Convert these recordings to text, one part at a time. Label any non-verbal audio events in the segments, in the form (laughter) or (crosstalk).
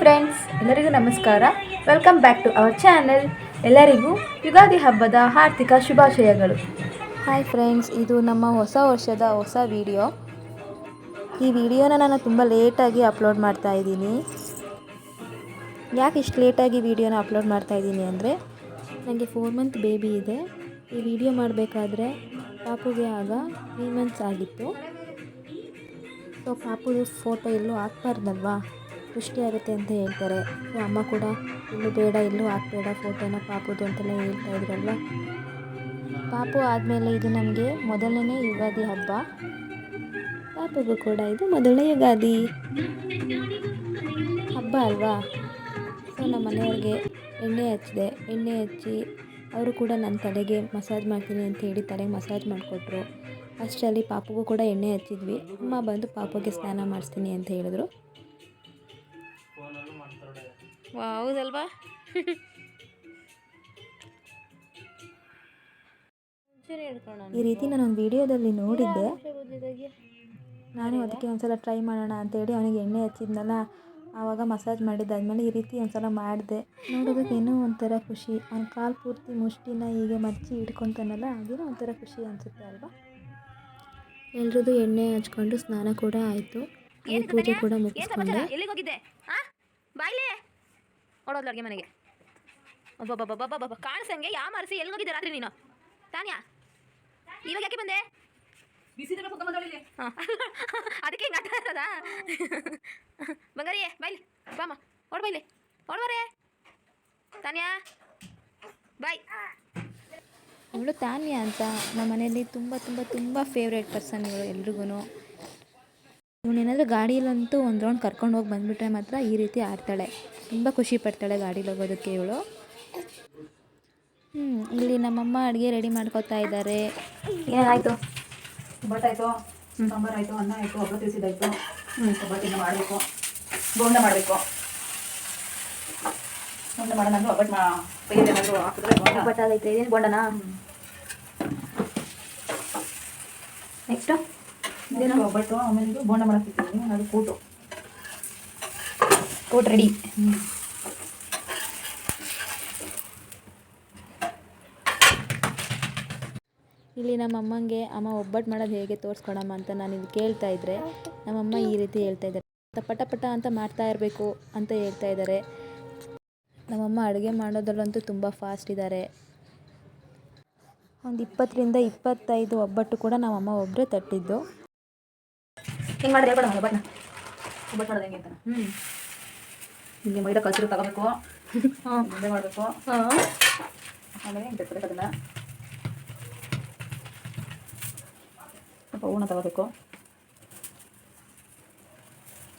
Friends ಎಲ್ಲರಿಗೂ ನಮಸ್ಕಾರ. Welcome back to our channel ಎಲ್ಲರಿಗೂ ಯುಗಾದಿ ಹಬ್ಬದ ಹಾರ್ದಿಕ ಶುಭಾಶಯಗಳು. ಹಾಯ್ ಫ್ರೆಂಡ್ಸ್ ಇದು ನಮ್ಮ ಹೊಸ ವರ್ಷದ ಹೊಸ ವಿಡಿಯೋ ಈ ವಿಡಿಯೋನ ನಾನು ತುಂಬ ಲೇಟಾಗಿ ಅಪ್ಲೋಡ್ ಮಾಡ್ತಾ ಇದ್ದೀನಿ. ಯಾಕೆ ಇಷ್ಟು ಲೇಟಾಗಿ ವಿಡಿಯೋನ ಅಪ್ಲೋಡ್ ಮಾಡ್ತಾ ಇದ್ದೀನಿ ಅಂದರೆ ನನಗೆ ಫೋರ್ ಮಂತ್ ಬೇಬಿ ಇದೆ. ಈ ವಿಡಿಯೋ ಮಾಡಬೇಕಾದ್ರೆ ಪಾಪುಗೆ ಆಗ ತ್ರೀ ಮಂತ್ಸ್ ಆಗಿತ್ತು. ಸೊ ಪಾಪುದು ಫೋಟೋ ಎಲ್ಲೂ ಹಾಕ್ಬಾರ್ದಲ್ವಾ ಸೃಷ್ಟಿ ಆಗುತ್ತೆ ಅಂತ ಹೇಳ್ತಾರೆ. ಅಮ್ಮ ಕೂಡ ಇಲ್ಲೂ ಬೇಡ, ಇಲ್ಲೂ ಹಾಕ್ಬೇಡ ಫೋಟೋನ ಪಾಪುದು ಅಂತೆಲ್ಲ ಹೇಳ್ತಾ ಇದ್ರಲ್ವ? ಪಾಪು ಆದಮೇಲೆ ಇದು ನಮಗೆ ಮೊದಲನೇ ಯುಗಾದಿ ಹಬ್ಬ. ಪಾಪುಗೂ ಕೂಡ ಇದು ಮೊದಲನೇ ಯುಗಾದಿ. ಹಬ್ಬ ಅಲ್ವಾ? ಸೊ ನಮ್ಮ ಮನೆಯವ್ರಿಗೆ ಎಣ್ಣೆ ಹಚ್ಚಿದೆ. ಎಣ್ಣೆ ಹಚ್ಚಿ ಅವರು ಕೂಡ ನನ್ನ ತಲೆಗೆ ಮಸಾಜ್ ಮಾಡ್ತೀನಿ ಅಂತ ಹೇಳಿ ತಲೆಗೆ ಮಸಾಜ್ ಮಾಡಿಕೊಟ್ರು. ಅಷ್ಟರಲ್ಲಿ ಪಾಪುಗೂ ಕೂಡ ಎಣ್ಣೆ ಹಚ್ಚಿದ್ವಿ. ಅಮ್ಮ ಬಂದು ಪಾಪುಗೆ ಸ್ನಾನ ಮಾಡಿಸ್ತೀನಿ ಅಂತ ಹೇಳಿದ್ರು. ಹೌದಲ್ವಾ? ಈ ರೀತಿ ನಾನು ಒಂದು ವಿಡಿಯೋದಲ್ಲಿ ನೋಡಿದ್ದೆ. ನಾನು ಅದಕ್ಕೆ ಒಂದ್ಸಲ ಟ್ರೈ ಮಾಡೋಣ ಅಂತೇಳಿ ಅವನಿಗೆ ಎಣ್ಣೆ ಹಚ್ಚಿದ್ನಲ್ಲ ಆವಾಗ ಮಸಾಜ್ ಮಾಡಿದ್ದಾದ್ಮೇಲೆ ಈ ರೀತಿ ಒಂದ್ಸಲ ಮಾಡಿದೆ. ನೋಡೋದಕ್ಕೆ ಏನೋ ಒಂಥರ ಖುಷಿ. ಅವ್ನ ಕಾಲು ಪೂರ್ತಿ ಮುಷ್ಟಿನ ಹೀಗೆ ಮಚ್ಚಿ ಹಿಡ್ಕೊತಾನಲ್ಲ ಅದೇನೋ ಒಂಥರ ಖುಷಿ ಅನಿಸುತ್ತೆ ಅಲ್ವಾ? ಎಲ್ರದ್ದು ಎಣ್ಣೆ ಹಚ್ಕೊಂಡು ಸ್ನಾನ ಕೂಡ ಆಯಿತು. ಪೂಜೆ ಕೂಡ ಮುಗಿಸ್ಕೊಂಡೆ. ಓಡೋದ್ಲ ಅಡುಗೆ ಮನೆಗೆ. ಒಬ್ಬೊಬ್ಬೊಬ್ಬೊಬ್ಬೊಬ್ಬ ಕಾಣಿಸಂಗೆ ಯಾವ ಮಾರಿಸಿ ಎಲ್ಲಿ ಹೋಗಿದ್ದೆ ರಾತ್ರಿ ನೀನು? ತಾನ್ಯಾ? ಇವಾಗ ಯಾಕೆ ಬಂದೆ? ಹಾಂ. ಅದಕ್ಕೆ ಹಿಂಗೆ ಆಟ ಇರೋದಾ? ಬಂಗಾರಿಯೇ ಬೈಲಿ. ಬಾಮ ಓಡ್ ಬೈಲಿ. ಓಡ್ಬಾರೆ ತಾನ್ಯಾ? ಬಾಯ್. ಅವಳು ತಾನ್ಯ ಅಂತ. ನಮ್ಮ ಮನೆಯಲ್ಲಿ ತುಂಬ ತುಂಬ ತುಂಬ ಫೇವ್ರೇಟ್ ಪರ್ಸನ್ ಇವಳು ಎಲ್ರಿಗೂ ಇವನೇನಾದರೂ ಗಾಡಿಯಲ್ಲಂತೂ ಒಂದು ರೌಂಡ್ ಕರ್ಕೊಂಡು ಹೋಗಿ ಬಂದುಬಿಟ್ರೆ ಮಾತ್ರ ಈ ರೀತಿ ಆಡ್ತಾಳೆ. ತುಂಬ ಖುಷಿ ಪಡ್ತಾಳೆ ಗಾಡೀಲಿ ಹೋಗೋದಕ್ಕೆ ಇವಳು. ಹ್ಞೂ ಇಲ್ಲಿ ನಮ್ಮಮ್ಮ ಅಡುಗೆ ರೆಡಿ ಮಾಡ್ಕೊತಾ ಇದ್ದಾರೆ. ಏನಾಯ್ತು? ಒಬ್ಬಟ್ಟಾಯಿತು ಸಾಂಬಾರು ಆಯಿತು ಅನ್ನ ಆಯಿತು ಒಬ್ಬರು ಹ್ಞೂ ಒಬ್ಬಟ್ಟಿನ ಮಾಡಬೇಕು. ಬೋಂಡ ಮಾಡಬೇಕು. ಬೋಂಡ ಮಾಡೋಣ ಅಂದ್ರೆ ಒಬ್ಬಟ್ಟು ಮಾ ಏನಾದರೂ ಹಾಕಿದ್ರೆ ಅದೈತೆ ಇದೇನು ಬೋಂಡನಾ? ನೆಕ್ಸ್ಟು ಇದೇನು ಒಬ್ಬಟ್ಟು ಆಮೇಲೆ ಇದು ಬೋಂಡ ಮಾಡಕ್ಕಿದ್ದೀನಿ ಅದು ಕೂಟು. ಕೋಟ್ ರೆಡಿ ಇಲ್ಲಿ ನಮ್ಮ ಅಮ್ಮಂಗೆ ಅಮ್ಮ ಒಬ್ಬಟ್ಟು ಮಾಡೋದು ಹೇಗೆ ತೋರಿಸ್ಕೊಡಮ್ಮ ಅಂತ ನಾನು ಇದು ಕೇಳ್ತಾ ಇದ್ದರೆ ನಮ್ಮಮ್ಮ ಈ ರೀತಿ ಹೇಳ್ತಾ ಇದ್ದಾರೆ. ಪಟ ಪಟ ಅಂತ ಮಾಡ್ತಾ ಇರಬೇಕು ಅಂತ ಹೇಳ್ತಾ ಇದ್ದಾರೆ. ನಮ್ಮಮ್ಮ ಅಡುಗೆ ಮಾಡೋದ್ರಲ್ಲಂತೂ ತುಂಬ ಫಾಸ್ಟ್ ಇದ್ದಾರೆ ಒಂದು ಇಪ್ಪತ್ತರಿಂದ ಇಪ್ಪತ್ತೈದು ಒಬ್ಬಟ್ಟು ಕೂಡ ನಮ್ಮಮ್ಮ ಒಬ್ಬರೇ ತಟ್ಟಿದ್ದು. ಹಿಂಗೆ ಮಾಡಿದ್ರೆ ಹೇಳ್ಬೇಡ ಒಬ್ಬಟ್ಟನ್ನ ಒಬ್ಬಟ್ಟು ಮಾಡೋದು ಹೆಂಗೆ ಅಂತ. ಹ್ಞೂ ಹಿಂಗೆ ಮೈದಾ ಕಲ್ಸಿರು ತಗೋಬೇಕು. (laughs) ಮುದ್ದೆ ಮಾಡಬೇಕು. ಹಾಂ. ಆಮೇಲೆ ಹಿಂಗೆ ತೆಗ್ಬೇಕು ಅದನ್ನು. ಸ್ವಲ್ಪ ಹೂರ್ಣ ತಗೋಬೇಕು.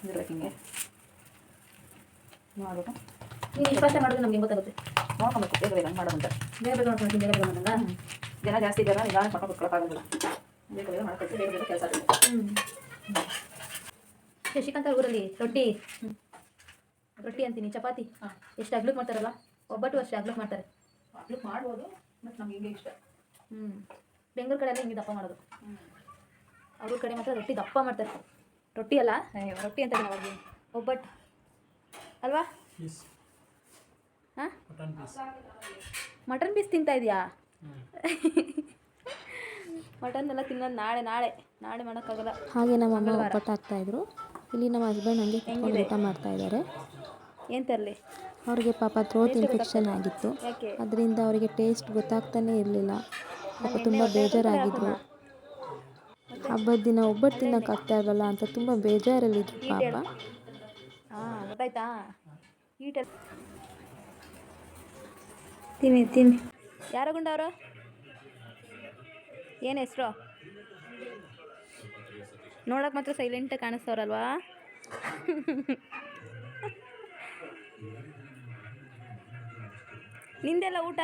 ಇರ್ಬೇಕು ಹಿಂಗೆ. ಮಾಡಬೇಕು. ನೀನು ಇಪ್ಪತ್ತೇ ಮಾಡಿದ್ರೆ ನಮ್ಗೆ ಗೊತ್ತಾಗುತ್ತೆ? ನೋಡ್ಕೊಬೇಕು ಬೇಗ ಬೇಗ ಹಂಗೆ ಮಾಡೋದಂತ ಬೇಗ ಬೇಗ ಮಾಡ್ಕೊಂಡು ಬೇಗ ಬೇಗ ಮಾಡೋದಂಗ ಜನ ಜಾಸ್ತಿ ಇದ್ದಾರೆ ನಿಧಾನ ಮಾಡ್ಕೊಂಡು ಕುತ್ಕೊಳ್ಳೋಕ್ಕಾಗಲ್ಲ ಬೇಗ ಬೇಗ ಮಾಡ್ಕೊಳ್ತೀವಿ ಬೇಗ ಬೇಗ ಕೆಲಸ ಆಗುತ್ತೆ. ಹ್ಞೂ ಶಶಿಕಾಂತ್ ಅವ್ರ ಊರಲ್ಲಿ ರೊಟ್ಟಿ. ರೊಟ್ಟಿ ಅಂತೀನಿ ಚಪಾತಿ. ಹಾಂ. ಎಷ್ಟು ಅಗ್ಲಕ್ಕೆ ಮಾಡ್ತಾರಲ್ಲ? ಒಬ್ಬಟ್ಟು ಅಷ್ಟು ಅಗ್ಲಕ್ಕೆ ಮಾಡ್ತಾರೆ. ಅಗ್ಲಕ್ ಮಾಡ್ಬೋದು ಮತ್ತು ನಮ್ಗೆ ಹಿಂಗೆ ಇಷ್ಟ. ಹ್ಞೂ ಬೆಂಗಳೂರು ಕಡೆ ಎಲ್ಲ ಹಿಂಗೆ ದಪ್ಪ ಮಾಡೋದು. ಅವ್ರ ಕಡೆ ಮಾತ್ರ ರೊಟ್ಟಿ ದಪ್ಪ ಮಾಡ್ತಾರೆ. ರೊಟ್ಟಿ ಅಲ್ಲ ರೊಟ್ಟಿ ಅಂತ ಅವಾಗ ಒಬ್ಬಟ್ಟು. ಅಲ್ವಾ? ಹಾಂ? ಮಟನ್ ಪೀಸ್ ತಿಂತಾ ಇದೆಯಾ? ಮಟನ್ ಎಲ್ಲ ತಿನ್ನೋದು ನಾಳೆ ನಾಳೆ. ನಾಳೆ ಮಾಡೋಕ್ಕಾಗಲ್ಲ. ಹಾಗೆ ಒಪ್ಪಟ್ಟು ಒಬ್ಬಟ್ಟು ಹಾಕ್ತಾಯಿದ್ರು ಇಲ್ಲಿ ನಮ್ಮ ಹಸ್ಬೆಂಡ್ ಹಂಗೆ ಕುತ್ಕೊಂಡು ಊಟ ಮಾಡ್ತಾ ಇದ್ದಾರೆ. ಏನು ತರಲಿ? ಅವ್ರಿಗೆ ಪಾಪ ಥ್ರೋಟ್ ಇನ್ಫೆಕ್ಷನ್ ಆಗಿತ್ತು. ಅದರಿಂದ ಅವರಿಗೆ ಟೇಸ್ಟ್ ಗೊತ್ತಾಗ್ತಾನೇ ಇರಲಿಲ್ಲ. ಪಾಪ ತುಂಬ ಬೇಜಾರಾಗಿದ್ರು. ಹಬ್ಬದ ದಿನ ಒಬ್ಬಟ್ಟು ತಿನ್ನೋಕ್ಕಾಗ್ತಾ ಇರಲ್ಲ ಅಂತ ತುಂಬ ಬೇಜಾರಲ್ಲಿದ್ರು ಪಾಪ. ಗೊತ್ತಾಯ್ತಾ? ತಿನ್ನಿ ತಿನ್ನಿ. ಯಾರು ಗುಂಡವರು ಏನು ಹೆಸರು? ನೋಡಕ್ಕೆ ಮಾತ್ರ ಸೈಲೆಂಟಾಗಿ ಕಾಣಿಸ್ತವ್ರಲ್ವಾ? ನಿಂದೆಲ್ಲ ಊಟ?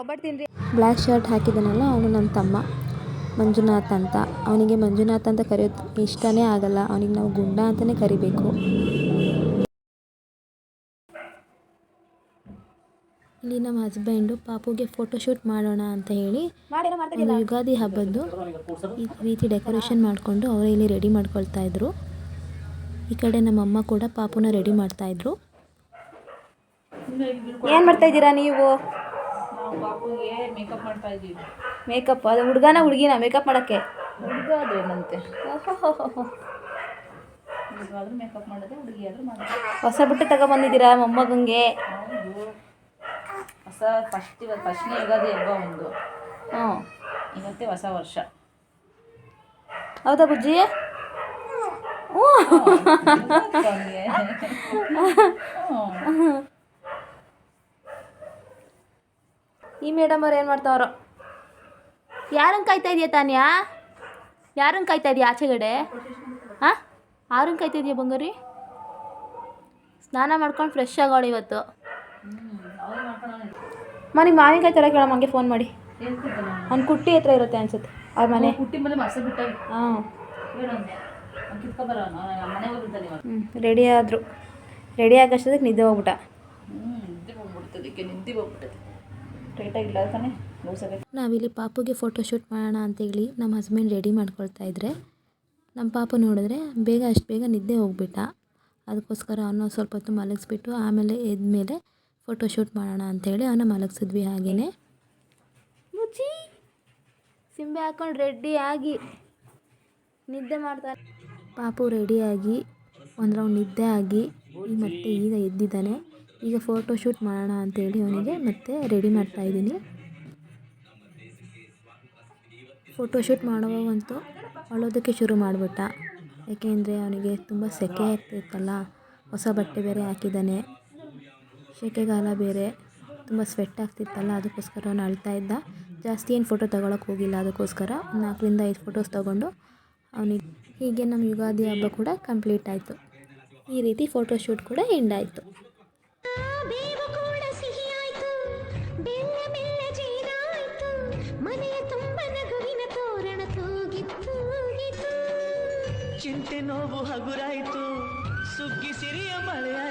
ಒಬ್ಬಟ್ಟು ತಿನ್ರಿ ಬ್ಲ್ಯಾಕ್ ಶರ್ಟ್ ಹಾಕಿದ್ದಾನಲ್ಲ ಅವನು ನನ್ನ ತಮ್ಮ, ಮಂಜುನಾಥ್ ಅಂತ. ಅವನಿಗೆ ಮಂಜುನಾಥ್ ಅಂತ ಕರೆಯೋದು ಇಷ್ಟನೇ ಆಗಲ್ಲ. ಅವನಿಗೆ ನಾವು ಗುಂಡ ಅಂತಲೇ ಕರಿಬೇಕು. ಇಲ್ಲಿ ನಮ್ಮ ಹಸ್ಬೆಂಡು ಪಾಪುಗೆ ಫೋಟೋಶೂಟ್ ಮಾಡೋಣ ಅಂತ ಹೇಳಿ ಒಂದು ಯುಗಾದಿ ಹಬ್ಬದ್ದು ಈ ರೀತಿ ಡೆಕೋರೇಷನ್ ಮಾಡಿಕೊಂಡು ಅವರೇ ಇಲ್ಲಿ ರೆಡಿ ಮಾಡ್ಕೊಳ್ತಾ ಇದ್ರು. ಈ ಕಡೆ ನಮ್ಮ ಅಮ್ಮ ಕೂಡ ಪಾಪುನ ರೆಡಿ ಮಾಡ್ತಾ ಇದ್ರು. ಏನು ಮಾಡ್ತಾ ಇದ್ದೀರಾ ನೀವು? ಮೇಕಪ್ ಮಾಡ್ತಾ ಇದ್ದೀವಿ ಮೇಕಪ್ ಅದು ಹುಡುಗನ ಹುಡುಗಿನ ಮೇಕಪ್ ಮಾಡೋಕ್ಕೆ? ಹುಡುಗ ಅದೇನಂತೆ ಹುಡುಗ ಆದ್ರೂ ಮೇಕಪ್ ಮಾಡೋದೇ ಹುಡುಗಿ ಆದ್ರೂ ಹೊಸ ಬಟ್ಟೆ ತಗೊಬಂದಿದ್ದೀರಾ ಮೊಮ್ಮಗಂಗೆ? ಹೊಸ ಫಸ್ಟ್ ಇವತ್ತು ಫಸ್ಟ್ನೇ ಯುಗಾದಿ ಹಬ್ಬ ಒಂದು. ಹ್ಞೂ. ಇವತ್ತೇ ಹೊಸ ವರ್ಷ. ಹೌದಾ ಬುಜ್ಜಿ? ಅವ್ನಿಗೆ. ಹ್ಮ್. ಈ ಮೇಡಮ್ ಅವ್ರು ಏನು ಮಾಡ್ತಾವ್ರೋ? ಯಾರನ್ನು ಕಾಯ್ತಾ ಇದೆಯಾ ತಾನ್ಯಾ? ಯಾರನ್ನು ಕಾಯ್ತಾ ಇದೆಯಾ ಆಚೆಗಡೆ ಹಾಂ? ಯಾರನ್ನು ಕಾಯ್ತಾ ಇದೆಯಾ ಬಂಗಾರಿ? ಸ್ನಾನ ಮಾಡ್ಕೊಂಡು ಫ್ರೆಶ್ ಆಗೋಳು ಇವತ್ತು. ಮನೆ ಮಾವಿನಕಾಯಿ ತರ ಕೇಳಮ್ಮ ಹಂಗೆ ಫೋನ್ ಮಾಡಿ. ಅವ್ನು. ಅವ್ನ ಕುಟ್ಟಿ ಹತ್ರ ಇರುತ್ತೆ ಅನ್ಸುತ್ತೆ ಅವ್ರ ಮನೆ. ಕುಟ್ಟಿ ಮೇಲೆ ಮಸ ಬಿಟ್ಟ ಹಾಂ. ಅವ್ನು ಹ್ಞೂ ರೆಡಿ ಆದರು. ರೆಡಿ ಆಗಷ್ಟದಕ್ಕೆ ನಿದ್ದೆ ಹೋಗ್ಬಿಟ್ಟ. ನಿದ್ದೆ ಹೋಗ್ಬಿಡ್ತದೆ ಅದಕ್ಕೆ ನಿದ್ದೆ ಹೋಗ್ಬಿಟ್ಟದೆ ಟೈಟಾಗಿಲ್ಲ ತಾನೆ ನಾವಿಲ್ಲಿ ಪಾಪುಗೆ ಫೋಟೋಶೂಟ್ ಮಾಡೋಣ ಅಂತೇಳಿ ನಮ್ಮ ಹಸ್ಬೆಂಡ್ ರೆಡಿ ಮಾಡ್ಕೊಳ್ತಾ ಇದ್ರೆ ನಮ್ಮ ಪಾಪು ನೋಡಿದ್ರೆ ಬೇಗ ಅಷ್ಟು ಬೇಗ ನಿದ್ದೆ ಹೋಗ್ಬಿಟ್ಟ. ಅದಕ್ಕೋಸ್ಕರ ಅವನ್ನ ಸ್ವಲ್ಪ ಹೊತ್ತು ಮಲಗಿಸ್ಬಿಟ್ಟು ಆಮೇಲೆ ಎದ್ಮೇಲೆ ಫೋಟೋಶೂಟ್ ಮಾಡೋಣ ಅಂತೇಳಿ ಅವನ್ನ ಮಲಗಿಸಿದ್ವಿ ಹಾಗೆಯೇ ಮುಚ್ಚಿ. ಸಿಂಬೆ ಹಾಕೊಂಡು ರೆಡಿ ಆಗಿ ನಿದ್ದೆ ಮಾಡ್ತಾರೆ ಪಾಪು ರೆಡಿಯಾಗಿ ಒಂದು ರೌಂಡ್ ನಿದ್ದೆ ಆಗಿ ಮತ್ತೆ ಈಗ ಎದ್ದಿದ್ದಾನೆ. ಈಗ ಫೋಟೋಶೂಟ್ ಮಾಡೋಣ ಅಂತೇಳಿ ಅವನಿಗೆ ಮತ್ತೆ ರೆಡಿ ಮಾಡ್ತಾ ಇದ್ದೀನಿ. ಫೋಟೋಶೂಟ್ ಮಾಡುವಾಗಂತೂ ಅಳೋದಕ್ಕೆ ಶುರು ಮಾಡಿಬಿಟ್ಟ. ಯಾಕೆಂದರೆ ಅವನಿಗೆ ತುಂಬ ಸೆಕೆ ಆಗ್ತಿತ್ತಲ್ಲ ಹೊಸ ಬಟ್ಟೆ ಬೇರೆ ಹಾಕಿದ್ದಾನೆ. ಸೆಕೆಗಾಲ ಬೇರೆ. ತುಂಬ ಸ್ವೆಟ್ ಆಗ್ತಿತ್ತಲ್ಲ ಅದಕ್ಕೋಸ್ಕರ ಅವನು ಅಳ್ತಾ ಇದ್ದ. ಜಾಸ್ತಿ ಏನು ಫೋಟೋ ತಗೊಳಕ್ಕೆ ಹೋಗಿಲ್ಲ ಅದಕ್ಕೋಸ್ಕರ ನಾಲ್ಕರಿಂದ ಐದು ಫೋಟೋಸ್ ತೊಗೊಂಡು ಅವನಿಗೆ ಹೀಗೆ ನಮ್ಮ ಯುಗಾದಿ ಹಬ್ಬ ಕೂಡ ಕಂಪ್ಲೀಟ್ ಆಯಿತು. ಈ ರೀತಿ ಫೋಟೋಶೂಟ್ ಕೂಡ ಎಂಡ್ ಆಯಿತು. ಬೇವು ಕೂಡ ಸಿಹಿಯಾಯ್ತು ಬೆಲ್ಲ ಬೆಲ್ಲ ಜೇನಾಯ್ತು ಮನೆಯ ತುಂಬ ನಗುವಿನ ತೋರಣ ತೂಗಿತ್ತು ತೂಗಿತು ಚಿಂತೆ ನೋವು ಹಗುರಾಯಿತು. ಸುಗ್ಗಿ ಸಿರಿಯ ಮಳೆಯಾಯ್ತು